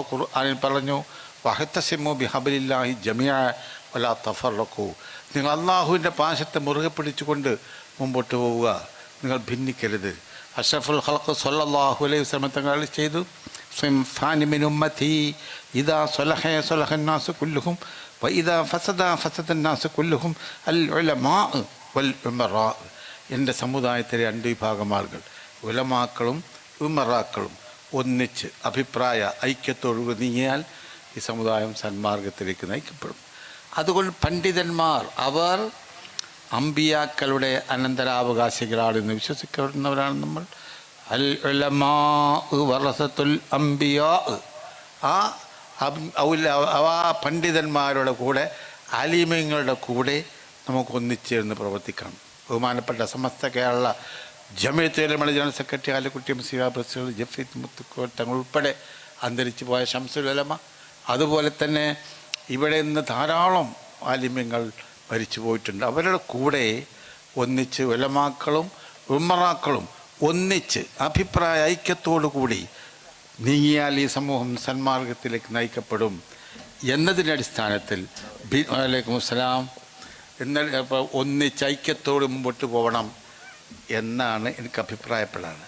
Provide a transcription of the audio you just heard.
ഖുർആനിൽ പറഞ്ഞു വഹത്തസിമു ബിഹബലില്ലാഹി ജമിയ വലാ തഫറക്കു നിങ്ങൾ അള്ളാഹുവിന്റെ പാശത്തെ മുറുകെ പിടിച്ചുകൊണ്ട് മുമ്പോട്ട് പോവുക. നിങ്ങൾ ഭിന്നിക്കരുത്. അഷഫുൽ ഹൽക്ക് സൊല്ലാഹു അലൈഹി വസല്ലം തങ്ങൾ ചെയ്തു. ഫാനിമിൻ ഉമ്മത്തി ഇതാ സൊലഹെ സൊലഹന്നാസ് കുല്ലുഹും വഇദാ ഫസദ ഫസദന്നാസ് കുല്ലുഹും അൽ ഉലമാ വൽ ഉമറാ. എന്റെ സമുദായത്തിലെ രണ്ട് വിഭാഗം ആളുകൾ ഉലമാക്കളും ഉമറാക്കളും. ഒന്നിച്ച് അഭിപ്രായ ഐക്യത്തോടു നീങ്ങിയാൽ ഈ സമുദായം സന്മാർഗത്തിലേക്ക് നയിക്കപ്പെടും. അതുകൊണ്ട് പണ്ഡിതന്മാർ അവർ അമ്പിയാക്കളുടെ അനന്തരാവകാശികളാണെന്ന് വിശ്വസിക്കുന്നവരാണ് നമ്മൾ. അൽ വറസത്തുൽ അംബിയാ ആ ആ പണ്ഡിതന്മാരുടെ കൂടെ അലിമയങ്ങളുടെ കൂടെ നമുക്ക് ഒന്നിച്ചേർന്ന് പ്രവർത്തിക്കണം. ബഹുമാനപ്പെട്ട Samastha Kerala ജമിയത്തുലമയുടെ general secretary Alikutty Muslim president Jafeed Muthukoya Thangal ഉൾപ്പെടെ അന്തരിച്ചു പോയ ഷംസുലമ അതുപോലെ തന്നെ ഇവിടെ നിന്ന് ധാരാളം ആലിമ്യങ്ങൾ മരിച്ചു പോയിട്ടുണ്ട്. അവരുടെ കൂടെ ഒന്നിച്ച് ഉലമാക്കളും ഉമ്മറാക്കളും ഒന്നിച്ച് അഭിപ്രായ ഐക്യത്തോടു കൂടി നീങ്ങിയാൽ ഈ സമൂഹം സന്മാർഗത്തിലേക്ക് നയിക്കപ്പെടും എന്നതിന്റെ അടിസ്ഥാനത്തിൽ ബി- വലൈക്കും അസ്സലാം ഇപ്പോൾ ഒന്നിച്ച് ഐക്യത്തോട് മുമ്പോട്ട് പോകണം എന്നാണ് എനിക്ക് അഭിപ്രായപ്പെടാറ്